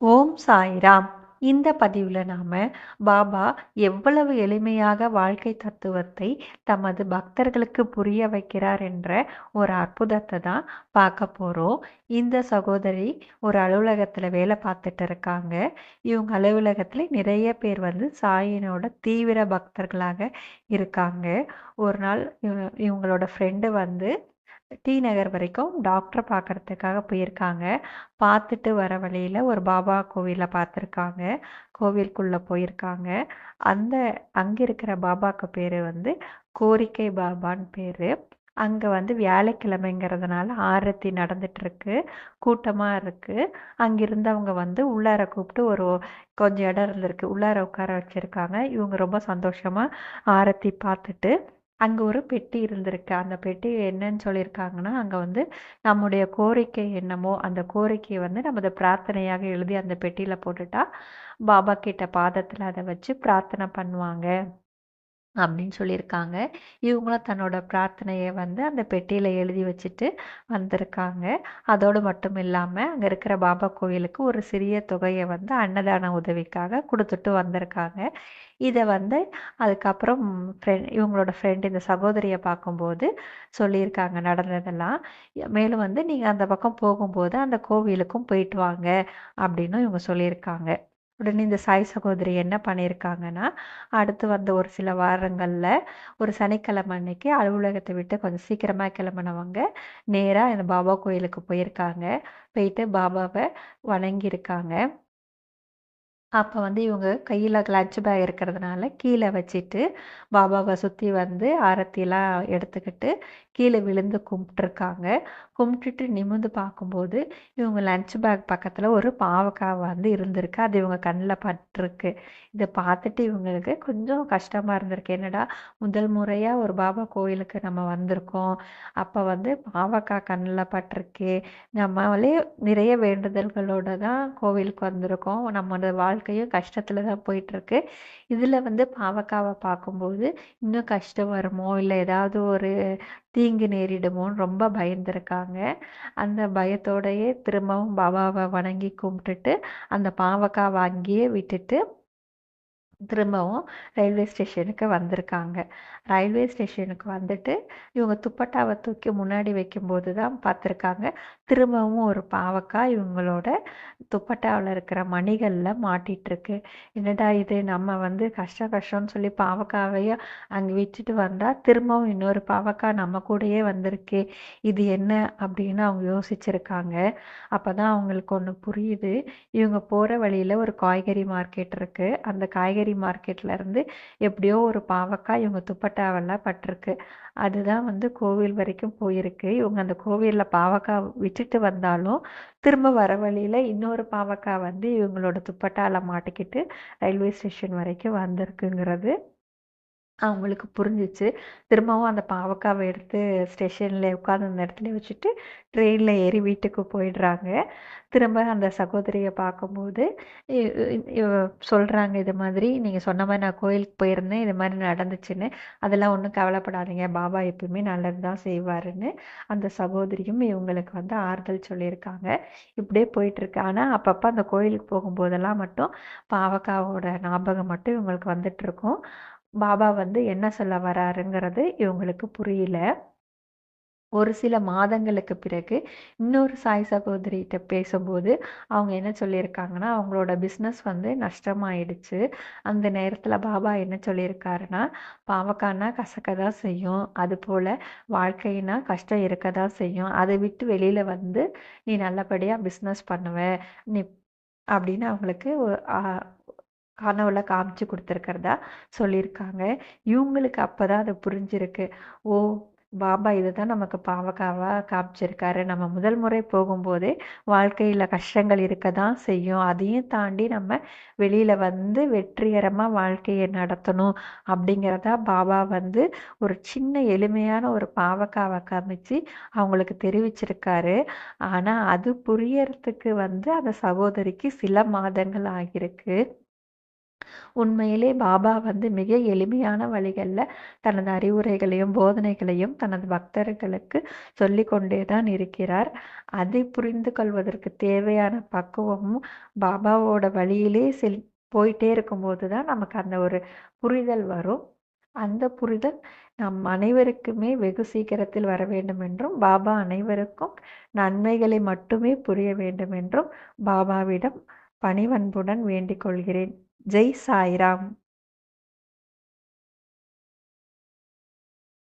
ஓம் சாய்ராம். இந்த பதிவில் நாம் பாபா எவ்வளவு எளிமையாக வாழ்க்கை தத்துவத்தை தமது பக்தர்களுக்கு புரிய வைக்கிறார் என்ற ஒரு அற்புதத்தை தான் பார்க்க போகிறோம் இந்த சகோதரி ஒரு அலுவலகத்தில் வேலை பார்த்துட்டு இருக்காங்க. இவங்க அலுவலகத்தில் நிறைய பேர் வந்து சாயினோட தீவிர பக்தர்களாக இருக்காங்க. ஒரு நாள் இவங்களோட ஃப்ரெண்டு வந்து டி நகர் வரைக்கும் டாக்டரை பார்க்குறதுக்காக போயிருக்காங்க. பார்த்துட்டு வர வழியில் ஒரு பாபா கோவிலை பார்த்துருக்காங்க. கோவிலுக்குள்ளே போயிருக்காங்க. அந்த அங்கே இருக்கிற பாபாவுக்கு பேர் வந்து கோரிக்கை பாபான்னு பேர். அங்கே வந்து வியாழக்கிழமைங்கிறதுனால ஆரத்தி நடந்துட்டுருக்கு. கூட்டமாக இருக்குது அங்கே இருந்தவங்க வந்து உள்ளார கூப்பிட்டு ஒரு கொஞ்சம் இடம் இருந்திருக்கு. உள்ளார உட்கார வச்சுருக்காங்க. இவங்க ரொம்ப சந்தோஷமாக ஆரத்தி பார்த்துட்டு அங்கே ஒரு பெட்டி இருந்திருக்கு. அந்த பெட்டி என்னன்னு சொல்லியிருக்காங்கன்னா அங்கே வந்து நம்முடைய கோரிக்கை என்னமோ அந்த கோரிக்கையை வந்து நம்ம அதை பிரார்த்தனையாக எழுதி அந்த பெட்டியில் போட்டுட்டா பாபா கிட்ட பாதத்தில் அதை வச்சு பிரார்த்தனை பண்ணுவாங்க. அப்படின்னு சொல்லியிருக்காங்க. இவங்களும் தன்னோட பிரார்த்தனையை வந்து அந்த பெட்டியில் எழுதி வச்சுட்டு வந்திருக்காங்க. அதோடு மட்டும் இல்லாமல் அங்கே இருக்கிற பாபா கோயிலுக்கு ஒரு சிறிய தொகையை வந்து அன்னதான உதவிக்காக கொடுத்துட்டு வந்திருக்காங்க. இதை வந்து அதுக்கப்புறம் ஃப்ரெண்ட் இவங்களோட ஃப்ரெண்ட் இந்த சகோதரியை பார்க்கும்போது சொல்லியிருக்காங்க நடந்ததெல்லாம். மேலும் வந்து நீங்கள் அந்த பக்கம் போகும்போது அந்த கோவிலுக்கும் போயிட்டு வாங்க அப்படின்னு இவங்க சொல்லியிருக்காங்க. உடனே இந்த சாய் சகோதரி என்ன பண்ணியிருக்காங்கன்னா அடுத்து வந்த ஒரு சில வாரங்களில் ஒரு சனிக்கிழமை அன்னைக்கு அலுவலகத்தை விட்டு கொஞ்சம் சீக்கிரமாக கிளம்பினவங்க நேராக இந்த பாபா கோயிலுக்கு போயிருக்காங்க. போயிட்டு பாபாவை வணங்கியிருக்காங்க. அப்போ வந்து இவங்க கையில் லஞ்ச் பேக் இருக்கிறதுனால கீழே வச்சுட்டு பாபாவை சுற்றி வந்து ஆரத்திலாம் எடுத்துக்கிட்டு கீழே விழுந்து கும்பிட்டுருக்காங்க. கும்பிட்டுட்டு நிமிந்து பார்க்கும்போது இவங்க லஞ்ச் பேக் பக்கத்தில் ஒரு பாவக்காய் வந்து இருந்திருக்கு. அது இவங்க கண்ணில் பட்டிருக்கு. இதை பார்த்துட்டு இவங்களுக்கு கொஞ்சம் கஷ்டமாக இருந்திருக்கு. என்னடா முதல் முறையாக ஒரு பாபா கோயிலுக்கு நம்ம வந்திருக்கோம். அப்போ வந்து பாவக்காய் கண்ணில் பட்டிருக்கு. நம்மளே நிறைய வேண்டுதல்களோடு தான் கோவிலுக்கு வந்திருக்கோம். நம்மளோட வாழ்க்கையும் கஷ்டத்தில் தான் போயிட்டுருக்கு. இதில் வந்து பாவக்காவை பார்க்கும்போது இன்னும் கஷ்டம் வருமோ? இல்லை ஏதாவது ஒரு தீ தீங்கு நேரிடுமோன்னு ரொம்ப பயந்துருக்காங்க அந்த பயத்தோடையே திரும்பவும் பாபாவை வணங்கி கும்பிட்டுட்டு அந்த பாவக்காய் வாங்கியே விட்டுட்டு திரும்பவும் ரயில்வே ஸ்டேஷனுக்கு வந்திருக்காங்க. ரயில்வே ஸ்டேஷனுக்கு வந்துட்டு இவங்க துப்பட்டாவை தூக்கி முன்னாடி வைக்கும்போது தான் பார்த்துருக்காங்க. திரும்பவும் ஒரு பாவக்காய் இவங்களோட துப்பட்டாவில் இருக்கிற மணிகளில் மாட்டிகிட்ருக்கு என்னடா இது? நம்ம வந்து கஷ்ட கஷ்டம்னு சொல்லி பாவக்காவையே அங்கே விட்டுட்டு வந்தால் திரும்பவும் இன்னொரு பாவக்காய் நம்ம கூடயே வந்திருக்கு. இது என்ன? அப்படின்னு அவங்க யோசிச்சிருக்காங்க. அப்போ தான் அவங்களுக்கு ஒன்று புரியுது. இவங்க போகிற வழியில் ஒரு காய்கறி மார்க்கெட் இருக்குது அந்த காய்கறி மார்க்கெட்டில் இருந்து எப்படியோ ஒரு பாவக்காய் இவங்க துப்பட்டாவெல்லாம் பட்டிருக்கு. அதுதான் வந்து கோவில் வரைக்கும் போயிருக்கு. இவங்க அந்த கோவிலில் பாவக்காய் விட்டுட்டு வந்தாலும் திரும்ப வர வழியில் இன்னொரு பாவக்காய் வந்து இவங்களோட துப்பட்டாவில் மாட்டிக்கிட்டு ரயில்வே ஸ்டேஷன் வரைக்கும் வந்திருக்குங்கிறது அவங்களுக்கு புரிஞ்சிச்சு. திரும்பவும் அந்த பாவக்காவை எடுத்து ஸ்டேஷனில் உட்காந்து அந்த இடத்துல வச்சுட்டு ட்ரெயினில் ஏறி வீட்டுக்கு போயிடுறாங்க. திரும்ப அந்த சகோதரியை பார்க்கும்போது சொல்கிறாங்க இது மாதிரி நீங்கள் சொன்ன மாதிரி நான் கோயிலுக்கு போயிருந்தேன் இது மாதிரி நடந்துச்சுன்னு. அதெல்லாம் ஒன்றும் கவலைப்படாதீங்க. பாபா எப்பயுமே நல்லது தான் செய்வாருன்னு. அந்த சகோதரியும் இவங்களுக்கு வந்து ஆறுதல் சொல்லியிருக்காங்க. இப்படியே போயிட்டுருக்கு ஆனால் அப்பப்போ அந்த கோயிலுக்கு போகும்போதெல்லாம் மட்டும் பாவக்காவோட ஞாபகம் மட்டும் இவங்களுக்கு வந்துட்டுருக்கும் பாபா வந்து என்ன சொல்ல வராருங்கிறது இவங்களுக்கு புரியல. ஒரு சில மாதங்களுக்கு பிறகு இன்னொரு சாய் சகோதரிகிட்ட பேசும்போது அவங்க என்ன சொல்லியிருக்காங்கன்னா அவங்களோட பிஸ்னஸ் வந்து நஷ்டமாயிடுச்சு. அந்த நேரத்தில் பாபா என்ன சொல்லியிருக்காருன்னா பாவக்கானா கசக்க தான் செய்யும். அதுபோல் வாழ்க்கைனா கஷ்டம் இருக்க தான் செய்யும். அதை விட்டு வெளியில் வந்து நீ நல்லபடியாக பிஸ்னஸ் பண்ணுவ. நீ அப்படின்னு அவங்களுக்கு கனவுல காமிச்சு கொடுத்துருக்கிறதா சொல்லியிருக்காங்க. இவங்களுக்கு அப்போ தான் அது புரிஞ்சிருக்கு. ஓ பாபா இதை தான் நமக்கு பாவக்காவாக காமிச்சிருக்காரு. நம்ம முதல் முறை போகும்போதே வாழ்க்கையில் கஷ்டங்கள் இருக்க தான் செய்யும். அதையும் தாண்டி நம்ம வெளியில் வந்து வெற்றிகரமாக வாழ்க்கையை நடத்தணும் அப்படிங்கிறதா பாபா வந்து ஒரு சின்ன எளிமையான ஒரு பாவக்காவை காமிச்சு அவங்களுக்கு தெரிவிச்சிருக்காரு. ஆனால் அது புரியறதுக்கு வந்து அந்த சகோதரிக்கு சில மாதங்கள் ஆகியிருக்கு. உண்மையிலே பாபா வந்து மிக எளிமையான வழிகளில் தனது அறிவுரைகளையும் போதனைகளையும் தனது பக்தர்களுக்கு சொல்லி கொண்டே தான் இருக்கிறார். அதை புரிந்து கொள்வதற்கு தேவையான பக்குவமும் பாபாவோட வழியிலே செல் போயிட்டே இருக்கும்போது தான் நமக்கு அந்த ஒரு புரிதல் வரும். அந்த புரிதல் நம் அனைவருக்குமே வெகு சீக்கிரத்தில் வர வேண்டும் என்றும் பாபா அனைவருக்கும் நன்மைகளை மட்டுமே புரிய வேண்டும் என்றும் பாபாவிடம் பணிவன்புடன் வேண்டிக் கொள்கிறேன். ஜெய் சாய்ராம்